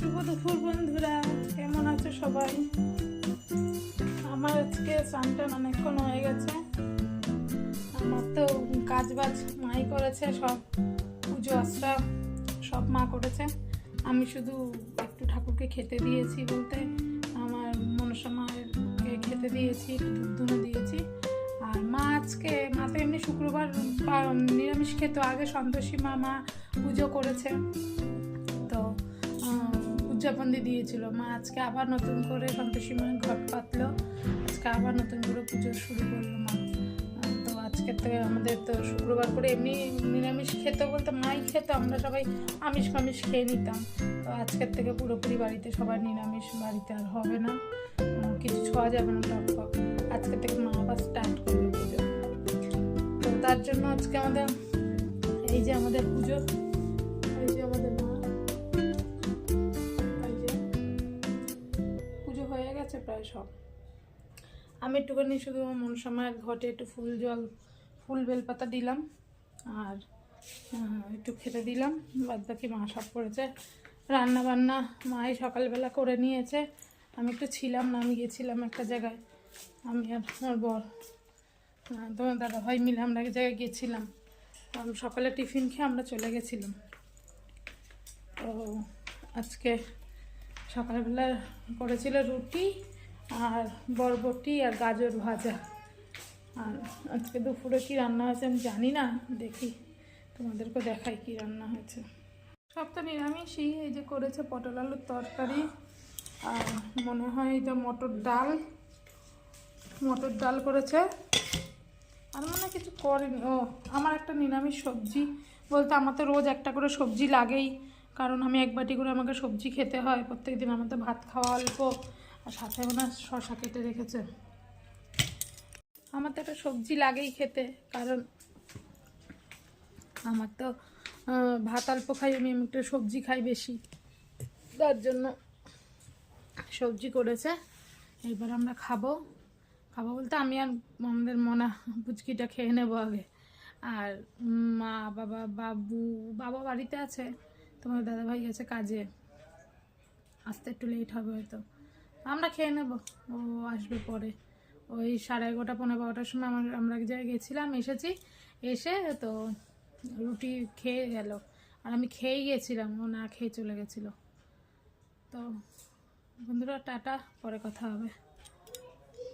শুভ দুপুর বন্ধুরা, কেমন আছো সবাই? আমার আজকে স্নানটান অনেকক্ষণ হয়ে গেছে। আমার তো কাজ বাজ মাই করেছে, সব পুজো আশ্রা সব মা করেছে। আমি শুধু একটু ঠাকুরকে খেতে দিয়েছি বলতে, আমার মনসা মায়েরকে খেতে দিয়েছি, একটু দিয়েছি। আর মা আজকে, মা তো এমনি শুক্রবার নিরামিষ খেত, আগে সন্তোষী মা মা পুজো করেছে। উদযাপন দিয়ে দিয়েছিল। মা আজকে আবার নতুন করে সন্তোষী মায়ের ঘট পাতলো। আজকে আবার নতুন করে পুজো শুরু করল মা। তো আজকে থেকে আমাদের তো শুক্রবার করে এমনি নিরামিষ খেতে বলতে মাই খেত, আমরা সবাই আমিষ ফামিষ খেয়ে নিতাম। তো আজকের থেকে পুরোপুরি বাড়িতে সবাই নিরামিষ, বাড়িতে আর হবে না। কিছু ছোঁয়া যাবে না টক আজকে থেকে মা আবার স্টার্ট করবে পুজো। তো তার জন্য আজকে আমাদের এই যে আমাদের পুজো গেছে প্রায় সব। আমি একটুখানি শুধু মনসা মায়ের ঘটে একটু ফুল জল, ফুল বেলপাতা দিলাম আর একটু খেতে দিলাম। বাদ বাকি মা সব করেছে। রান্না বান্না মাই সকালবেলা করে নিয়েছে। আমি একটু ছিলাম না, আমি গেছিলাম একটা জায়গায়। আমি আর আমার বর তোমার দাদা ভাই মিলে আমরা এক জায়গায় আমি সকালে টিফিন খেয়ে আমরা চলে গেছিলাম। তো আজকে সকালবেলা করেছিল রুটি আর বরবটি আর গাজর ভাজা। আর আজকে দুপুরে কি রান্না হয়েছে আমি জানি না, দেখি। তোমাদেরকে দেখাই কি রান্না হয়েছে। সব তো নিরামিষই, এই যে করেছে পটল আলুর তরকারি আর মনে হয় এটা মটর ডাল। মটর ডাল করেছে। আর মনে কিছু করেনি। ও, আমার একটা নিরামিষ সবজি বলতে আমার তো রোজ একটা করে সবজি লাগেই। কারণ আমি এক বাটি করে আমাকে সবজি খেতে হয়। প্রত্যেক দিন আমার তো ভাত খাওয়া অল্প, আর সাথে ওনার শশা কেটে রেখেছে। আমার তো একটা সবজি লাগেই খেতে, কারণ আমার তো ভাত অল্প খাই, আমি একটু সবজি খাই বেশি। তার জন্য সবজি করেছে। এবার আমরা খাব। খাব বলতে আমি আর আমাদের মনা পুচকিটা খেয়ে নেব আগে। আর মা, বাবা, বাবু, বাবা বাড়িতে আছে। তোমার দাদাভাই গেছে কাজে। আসতে একটু লেট হবে হয়তো। আমরা খেয়ে নেব। ও আসবে পরে। ওই সাড়ে এগারোটা পনেরো বারোটার সময় আমার, আমরা এক জায়গায় গেছিলাম, এসেছি। এসে তো রুটি খেয়ে গেল। আর আমি খেয়েই গেছিলাম, ও না খেয়ে চলে গেছিল। তো বন্ধুরা, টাটা, পরে কথা হবে।